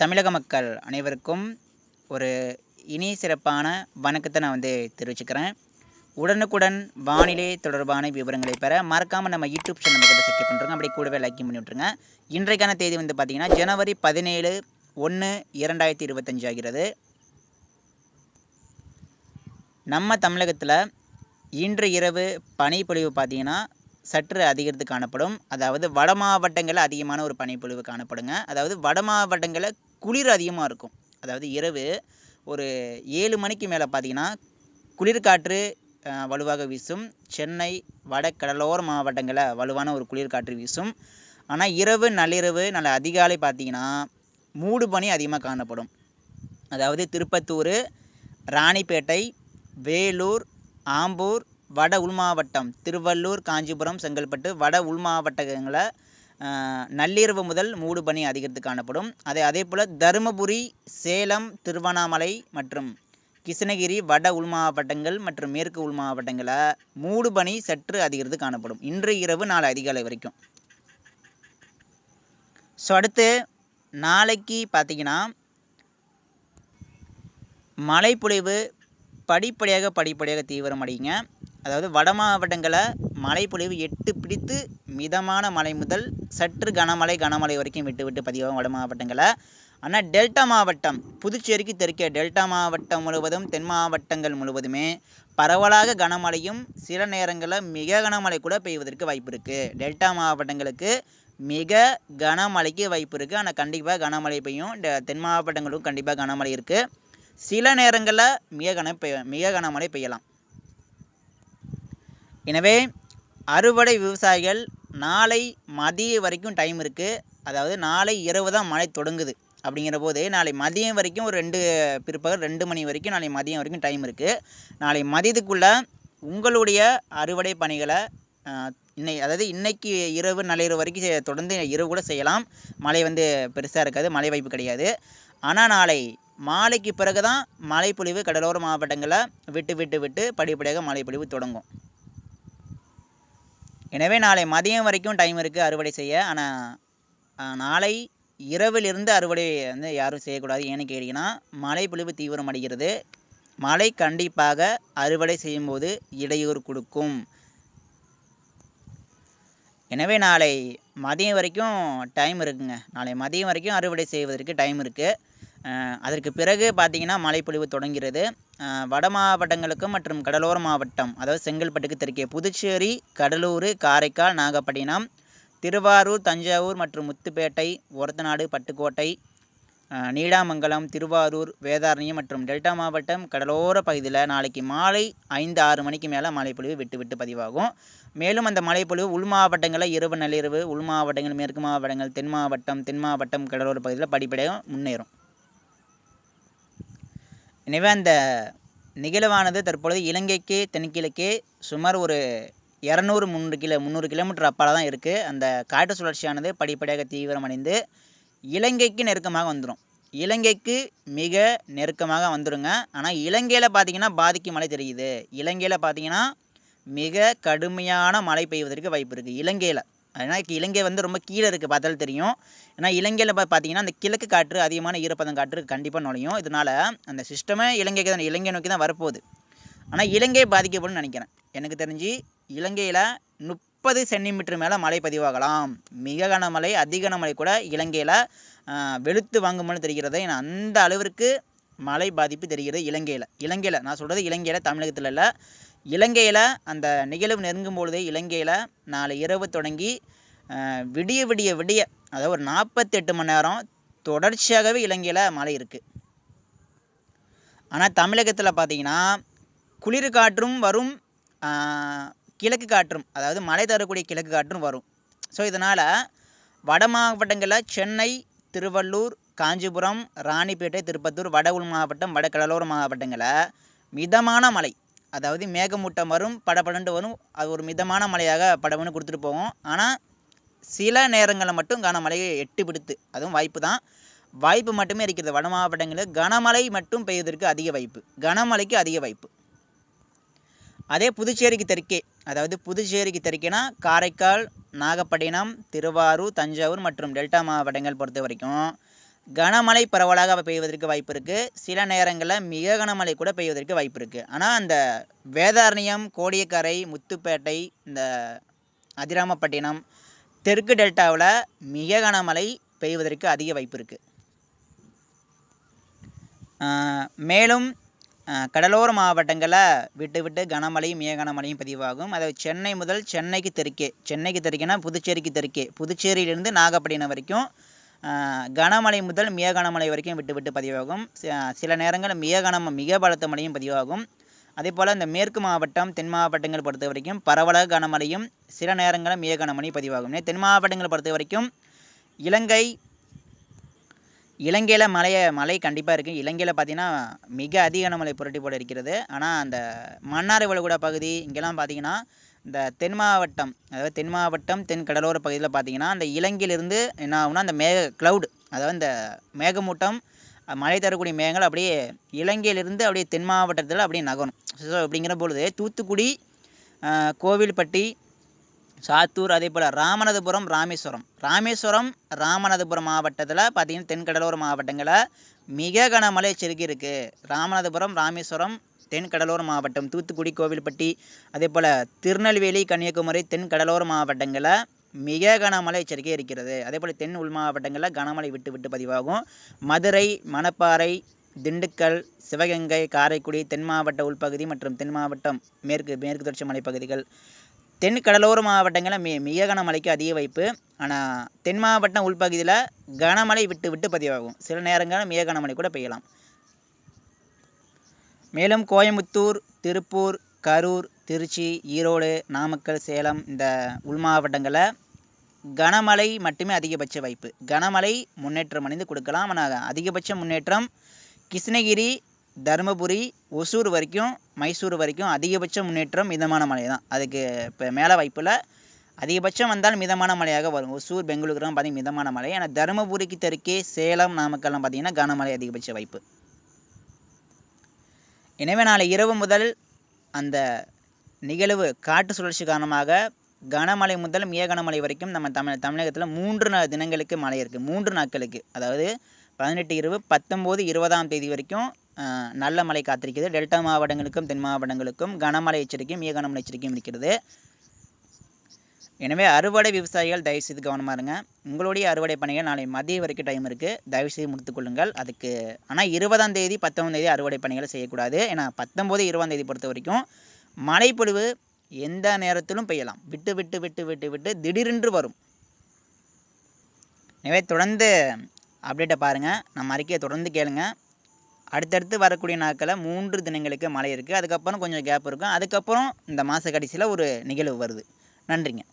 தமிழக மக்கள் அனைவருக்கும் ஒரு இனி சிறப்பான வணக்கத்தை நான் வந்து தெரிவிச்சுக்கிறேன். உடனுக்குடன் வானிலை தொடர்பான விவரங்களை பெற மறக்காமல் நம்ம யூடியூப் சேனல் கிட்ட சப்ஸ்கிரைப் பண்ணுறோங்க அப்படி கூடவே லைக் பண்ணி விட்ருங்க இன்றைக்கான தேதி வந்து பார்த்திங்கன்னா ஜனவரி பதினேழு ஒன்று இரண்டாயிரத்தி இருபத்தஞ்சு ஆகிறது. நம்ம தமிழகத்தில் இன்று இரவு பனிப்பொழிவு பார்த்தீங்கன்னா சற்று அதிகரித்து காணப்படும். அதாவது வட மாவட்டங்களில் அதிகமான ஒரு பனிப்பொழிவு காணப்படுங்க. அதாவது வட மாவட்டங்களில் குளிர் அதிகமாக இருக்கும். அதாவது இரவு ஒரு ஏழு மணிக்கு மேலே பார்த்தீங்கன்னா குளிர்காற்று வலுவாக வீசும். சென்னை வட கடலோர மாவட்டங்களில் வலுவான ஒரு குளிர்காற்று வீசும். ஆனால் இரவு நள்ளிரவு நல்ல அதிகாலை பார்த்தீங்கன்னா மூடு பனி அதிகமாக காணப்படும். அதாவது திருப்பத்தூர் ராணிப்பேட்டை வேலூர் ஆம்பூர் வட உள் மாவட்டம் திருவள்ளூர் காஞ்சிபுரம் செங்கல்பட்டு வட உள் மாவட்டங்களில் நள்ளிரவு முதல் மூடு பனி அதிகரித்து காணப்படும். அதே அதே போல் தருமபுரி சேலம் திருவண்ணாமலை மற்றும் கிருஷ்ணகிரி வட உள் மாவட்டங்கள் மற்றும் மேற்கு உள் மாவட்டங்களில் மூடு பனி சற்று அதிகரித்து காணப்படும். இன்று இரவு நாளை அதிகாலை வரைக்கும். ஸோ அடுத்து நாளைக்கு பார்த்தீங்கன்னா மழைப்பொழிவு படிப்படியாக படிப்படியாக தீவிரம் அடையுங்க அதாவது வட மாவட்டங்களை மழைப்பொழிவு எட்டு பிடித்து மிதமான மழை முதல் சற்று கனமழை கனமழை வரைக்கும் விட்டு விட்டு பதிவாகும் வட மாவட்டங்களில் ஆனால் டெல்டா மாவட்டம் புதுச்சேரிக்கு தெற்கே டெல்டா மாவட்டம் முழுவதும் தென் மாவட்டங்கள் முழுவதுமே பரவலாக கனமழையும் சில நேரங்களில் மிக கனமழை கூட பெய்வதற்கு வாய்ப்பு இருக்குது டெல்டா மாவட்டங்களுக்கு மிக கனமழைக்கு வாய்ப்பு இருக்குது ஆனால் கண்டிப்பாக கனமழை பெய்யும். டெ- தென் மாவட்டங்களுக்கும் கண்டிப்பாக கனமழை இருக்குது சில நேரங்களில் மிக கன பெய்ய மிக கனமழை பெய்யலாம். எனவே அறுவடை விவசாயிகள் நாளை மதிய வரைக்கும் டைம் இருக்குது அதாவது நாளை இரவு தான் மழை தொடங்குது அப்படிங்கிற போது நாளை மதியம் வரைக்கும் ஒரு ரெண்டு பிற்பகல் ரெண்டு மணி வரைக்கும் நாளை மதியம் வரைக்கும் டைம் இருக்குது நாளை மதியத்துக்குள்ளே உங்களுடைய அறுவடை பணிகளை இன்னை அதாவது இன்னைக்கு இரவு நள்ளிரவு வரைக்கும் தொடர்ந்து இரவு கூட செய்யலாம். மழை வந்து பெருசாக இருக்காது மழை வாய்ப்பு கிடையாது. ஆனால் நாளை மாலைக்கு பிறகு தான் மழைப்பொழிவு கடலோர மாவட்டங்களில் விட்டு விட்டு விட்டு படிப்படியாக மழைப்பொழிவு தொடங்கும். எனவே நாளை மதியம் வரைக்கும் டைம் இருக்குது அறுவடை செய்ய. ஆனால் நாளை இரவிலிருந்து அறுவடை வந்து யாரும் செய்யக்கூடாது. ஏன்னு கேட்டிங்கன்னா மழைப்பொழிவு தீவிரம் அடைகிறது. மழை கண்டிப்பாக அறுவடை செய்யும்போது இடையூறு கொடுக்கும். எனவே நாளை மதியம் வரைக்கும் டைம் இருக்குங்க. நாளை மதியம் வரைக்கும் அறுவடை செய்வதற்கு டைம் இருக்குது அதற்கு பிறகு பார்த்திங்கன்னா மழைப்பொழிவு தொடங்கிறது. வட மாவட்டங்களுக்கும் மற்றும் கடலோர மாவட்டம் அதாவது செங்கல்பட்டுக்கு தெற்கே புதுச்சேரி கடலூர் காரைக்கால் நாகப்பட்டினம் திருவாரூர் தஞ்சாவூர் மற்றும் முத்துப்பேட்டை ஒரத்தநாடு பட்டுக்கோட்டை நீடாமங்கலம் திருவாரூர் வேதாரண்யம் மற்றும் டெல்டா மாவட்டம் கடலோர பகுதியில் நாளைக்கு மாலை ஐந்து ஆறு மணிக்கு மேலே மழைப்பொழிவு விட்டு விட்டு பதிவாகும். மேலும் அந்த மழைப்பொழிவு உள் மாவட்டங்களில் இரவு நள்ளிரவு உள் மாவட்டங்கள் மேற்கு மாவட்டங்கள் தென் மாவட்டம் தென் மாவட்டம் கடலோர பகுதியில் படிப்படியாக முன்னேறும். எனவே அந்த நிகழ்வானது தற்பொழுது இலங்கைக்கு தென்கிழக்கே சுமார் ஒரு இரநூறு முந்நூறு கிலோ முந்நூறு கிலோமீட்டர் அப்பால் தான் இருக்குது அந்த காற்று சுழற்சியானது படிப்படியாக தீவிரமடைந்து இலங்கைக்கு நெருக்கமாக வந்துடும் இலங்கைக்கு மிக நெருக்கமாக வந்துடுங்க ஆனால் இலங்கையில் பார்த்தீங்கன்னா பாதிக்கும் மழை தெரியுது. இலங்கையில் பார்த்தீங்கன்னா மிக கடுமையான மழை பெய்வதற்கு வாய்ப்பு இருக்குது இலங்கையில் ஏன்னா இலங்கை வந்து ரொம்ப கீழே இருக்குது பார்த்தாலும் தெரியும். ஏன்னா இலங்கையில் பா பார்த்தீங்கன்னா அந்த கிழக்கு காற்று அதிகமான ஈரப்பதம் காற்று கண்டிப்பாக நுழையும். இதனால அந்த சிஸ்டமே இலங்கைக்கு தான் இலங்கை நோக்கி தான் வரப்போகுது. ஆனால் இலங்கை பாதிக்கப்படும் நினைக்கிறேன். எனக்கு தெரிஞ்சு இலங்கையில் முப்பது சென்டிமீட்டர் மேலே மழை பதிவாகலாம். மிக கனமழை அதிக கனமழை கூட இலங்கையில் வெளுத்து வாங்கும்னு தெரிகிறது ஏன்னா அந்த அளவிற்கு மழை பாதிப்பு தெரிகிறது இலங்கையில். இலங்கையில் நான் சொல்கிறது இலங்கையில் தமிழகத்தில் இல்லை. இலங்கையில் அந்த நிகழ்வு நெருங்கும் பொழுதே இலங்கையில் நாளை இரவு தொடங்கி விடிய விடிய விடிய அதாவது ஒரு நாற்பத்தெட்டு மணி நேரம் தொடர்ச்சியாகவே இலங்கையில் மழை இருக்குது ஆனால் தமிழகத்தில் பார்த்தீங்கன்னா குளிர் காற்றும் வரும் கிழக்கு காற்றும் அதாவது மழை தரக்கூடிய கிழக்கு காற்றும் வரும். ஸோ இதனால் வட மாவட்டங்களில் சென்னை திருவள்ளூர் காஞ்சிபுரம் ராணிப்பேட்டை திருப்பத்தூர் வட உள் மாவட்டம் வட கடலோர மாவட்டங்களில் மிதமான மழை. அதாவது மேகமூட்டம் வரும் படபடண்டு வரும். அது ஒரு மிதமான மழையாக படபடன்னு கொடுத்துட்டு போகும். ஆனால் சில நேரங்களில் மட்டும் கனமழையை எட்டு பிடித்து அதுவும் வாய்ப்பு தான். வாய்ப்பு மட்டுமே இருக்கிறது. வட மாவட்டங்களில் கனமழை மட்டும் பெய்வதற்கு அதிக வாய்ப்பு. கனமழைக்கு அதிக வாய்ப்பு. அதே புதுச்சேரிக்கு தெற்கே அதாவது புதுச்சேரிக்கு தெற்கேனா காரைக்கால் நாகப்பட்டினம் திருவாரூர் தஞ்சாவூர் மற்றும் டெல்டா மாவட்டங்கள் பொறுத்த வரைக்கும் கனமழை பரவலாக பெய்வதற்கு வாய்ப்பு இருக்குது சில நேரங்களில் மிக கனமழை கூட பெய்வதற்கு வாய்ப்பு இருக்குது ஆனால் அந்த வேதாரண்யம் கோடியக்கரை முத்துப்பேட்டை இந்த அதிராமப்பட்டினம் தெற்கு டெல்டாவில் மிக கனமழை பெய்வதற்கு அதிக வாய்ப்பு இருக்குது மேலும் கடலோர மாவட்டங்களில் விட்டு விட்டு கனமழையும் மிக கனமழையும் பதிவாகும். அதாவது சென்னை முதல் சென்னைக்கு தெற்கே சென்னைக்கு தெற்கேனா புதுச்சேரிக்கு தெற்கே புதுச்சேரியிலிருந்து நாகப்பட்டினம் வரைக்கும் கனமழை முதல் மிக கனமழை வரைக்கும் விட்டு விட்டு பதிவாகும். சில நேரங்களில் மிக கனம மிக பலத்த மழையும் பதிவாகும். அதே போல் இந்த மேற்கு மாவட்டம் தென் மாவட்டங்கள் பொறுத்த வரைக்கும் பரவலாக கனமழையும் சில நேரங்களில் மிக கனமழை பதிவாகும் தென் மாவட்டங்களை பொறுத்த வரைக்கும் இலங்கை இலங்கையில் மழையை மழை கண்டிப்பாக இருக்குது இலங்கையில் பார்த்தீங்கன்னா மிக அதிக கனமழை புரட்டி போல இருக்கிறது. ஆனால் அந்த மன்னார் வளைகுடா பகுதி இங்கெல்லாம் பார்த்தீங்கன்னா இந்த தென் மாவட்டம் அதாவது தென் மாவட்டம் தென் கடலோர பகுதியில் பார்த்தீங்கன்னா அந்த இலங்கையிலிருந்து என்ன ஆகும்னா அந்த மேக க்ளவுடு அதாவது இந்த மேகமூட்டம் மழை தரக்கூடிய மேகங்கள் அப்படியே இலங்கையிலிருந்து அப்படியே தென் மாவட்டத்தில் அப்படியே நகரும். ஸோ அப்படிங்கிற பொழுது தூத்துக்குடி கோவில்பட்டி சாத்தூர் அதே போல் ராமநாதபுரம் ராமேஸ்வரம். ராமேஸ்வரம் ராமநாதபுரம் மாவட்டத்தில் பார்த்தீங்கன்னா தென் கடலோர மாவட்டங்களில் மிக கனமழை எச்சரிக்கை இருக்குது ராமநாதபுரம் ராமேஸ்வரம் தென் கடலோர மாவட்டம் தூத்துக்குடி கோவில்பட்டி அதே போல் திருநெல்வேலி கன்னியாகுமரி தென் கடலோர மாவட்டங்களில் மிக கனமழை எச்சரிக்கை இருக்கிறது. அதே போல் தென் உள் மாவட்டங்களில் கனமழை விட்டு விட்டு பதிவாகும். மதுரை மணப்பாறை திண்டுக்கல் சிவகங்கை காரைக்குடி தென் மாவட்ட உள்பகுதி மற்றும் தென் மாவட்டம் மேற்கு மேற்கு தொடர்ச்சி மலைப்பகுதிகள் தென் கடலோர மாவட்டங்களில் மி மிக கனமழைக்கு அதிக வாய்ப்பு. ஆனால் தென் மாவட்டம் உள்பகுதியில் கனமழை விட்டு விட்டு பதிவாகும். சில நேரங்களில் மிக கனமழை கூட பெய்யலாம். மேலும் கோயம்புத்தூர் திருப்பூர் கரூர் திருச்சி ஈரோடு நாமக்கல் சேலம் இந்த உள் மாவட்டங்களில் கனமழை மட்டுமே அதிகபட்ச வாய்ப்பு. கனமழை முன்னேற்றம் அணிந்து கொடுக்கலாம். ஆனால் அதிகபட்ச முன்னேற்றம் கிருஷ்ணகிரி தருமபுரி ஒசூர் வரைக்கும் மைசூர் வரைக்கும் அதிகபட்ச முன்னேற்றம் மிதமான மழை தான். அதுக்கு இப்போ மேலே வாய்ப்பில் அதிகபட்சம் வந்தால் மிதமான மழையாக வரும். ஒசூர் பெங்களூருலாம் பார்த்தீங்கன்னா மிதமான மழை. ஆனால் தருமபுரிக்கு தெற்கே சேலம் நாமக்கல்லாம் பார்த்திங்கன்னா கனமழை அதிகபட்ச வாய்ப்பு. எனவே நாளை இரவு முதல் அந்த நிகழ்வு காற்று சுழற்சி காரணமாக கனமழை முதல் மிக கனமழை வரைக்கும் நம்ம தமிழ் தமிழகத்தில் மூன்று நா தினங்களுக்கு மழை இருக்குது மூன்று நாட்களுக்கு. அதாவது பதினெட்டு இருபது பத்தொம்போது இருபதாம் தேதி வரைக்கும் நல்ல மழை காத்திருக்கிறது. டெல்டா மாவட்டங்களுக்கும் தென் மாவட்டங்களுக்கும் கனமழை எச்சரிக்கையும் மிக கனமழை எச்சரிக்கையும் இருக்கிறது. எனவே அறுவடை விவசாயிகள் தயவுசெய்து கவனமாக இருங்க. உங்களுடைய அறுவடை பணிகள் நாளை மதியம் வரைக்கும் டைம் இருக்குது தயவுசெய்து முடித்துக்கொள்ளுங்கள் அதுக்கு ஆனால் இருபதாம் தேதி பத்தொன்பதாம் தேதி அறுவடை பணிகளை செய்யக்கூடாது. ஏன்னா பத்தொம்போது இருபதாம் தேதி பொறுத்த வரைக்கும் மழைப்பொழிவு எந்த நேரத்திலும் பெய்யலாம். விட்டு விட்டு விட்டு விட்டு விட்டு திடீரென்று வரும். எனவே தொடர்ந்து அப்டேட்டை பாருங்கள் நம்ம அறிக்கையை தொடர்ந்து கேளுங்க. அடுத்தடுத்து வரக்கூடிய நாட்களில் மூன்று தினங்களுக்கு மழை இருக்குது அதுக்கப்புறம் கொஞ்சம் கேப் இருக்கும். அதுக்கப்புறம் இந்த மாத கடைசியில் ஒரு நிகழ்வு வருது. நன்றிங்க.